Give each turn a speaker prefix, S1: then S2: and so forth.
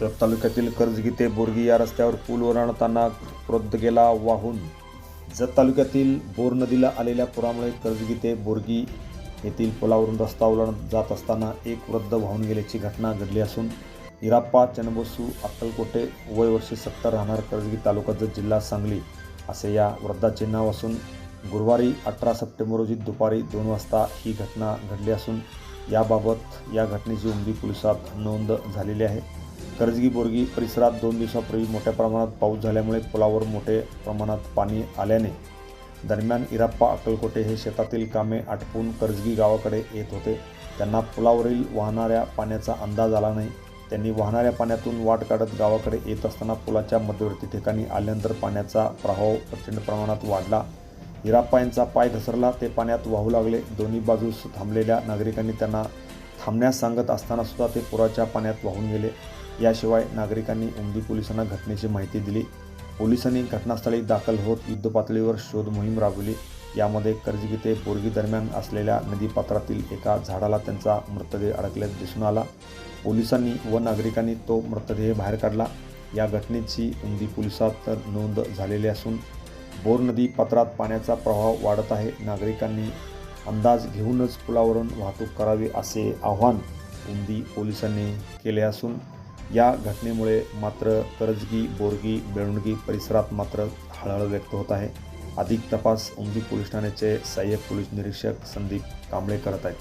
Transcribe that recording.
S1: जत तालुक्यातील कर्जगिते बोरगी या रस्त्यावर पूल ओलांडताना क्रोध गेला वाहून. जत तालुक्यातील बोर नदीला आलेल्या पुरामुळे कर्जगीते बोरगी येथील पुलावरून रस्ता ओलांडत जात असताना एक वृद्ध वाहून गेल्याची घटना घडली असून इराप्पा चनबोसू अक्कलकोटे वय वर्षे सत्तर राहणार कर्जगी तालुका जत जिल्हा सांगली असे या वृद्धाचे नाव असून गुरुवारी अठरा सप्टेंबर रोजी दुपारी दोन वाजता ही घटना घडली असून याबाबत या घटनेची उमदी पोलिसात नोंद झालेली आहे. कर्जगी बोरगी परिसरात दोन दिवसापूर्वी मोठ्या प्रमाणात पाऊस झाल्यामुळे पुलावर मोठे प्रमाणात पाणी आल्याने दरम्यान इराप्पा अक्कलकोटे हे शेतातील कामे आटपून कर्जगी गावाकडे येत होते. त्यांना पुलावरील वाहणाऱ्या पाण्याचा अंदाज आला नाही. त्यांनी वाहणाऱ्या पाण्यातून वाट काढत गावाकडे येत असताना पुलाच्या मध्यवर्ती ठिकाणी आल्यानंतर पाण्याचा प्रभाव प्रचंड प्रमाणात वाढला. हिराप्पा यांचा पाय घसरला ते पाण्यात वाहू लागले. दोन्ही बाजूस थांबलेल्या नागरिकांनी त्यांना थांबण्यास सांगत असताना सुद्धा ते पुराच्या पाण्यात वाहून गेले. याशिवाय नागरिकांनी उमदी पोलिसांना घटनेची माहिती दिली. पोलिसांनी घटनास्थळी दाखल होत युद्धपातळीवर शोध मोहीम राबवली. यामध्ये कर्जगी ते बोरगी दरम्यान असलेल्या नदीपात्रातील एका झाडाला त्यांचा मृतदेह अडकल्यास दिसून आला. पोलिसांनी व नागरिकांनी तो मृतदेह बाहेर काढला. या घटनेची उमदी पोलिसात नोंद झालेली असून बोर नदी पात्रात पाण्याचा प्रवाह वाढत आहे. नागरिकांनी अंदाज घेऊनच पुलावरून वाहतूक करावी असे आव्हान उमदी पोलिसांनी केले असून या घटनेमुळे मात्र करजगी बोरगी बेळुणगी परिसरात मात्र हळहळ व्यक्त होत आहे. अधिक तपास उमदी पोलीस ठाण्याचे सहाय्यक पोलीस निरीक्षक संदीप कांबळे करत आहेत.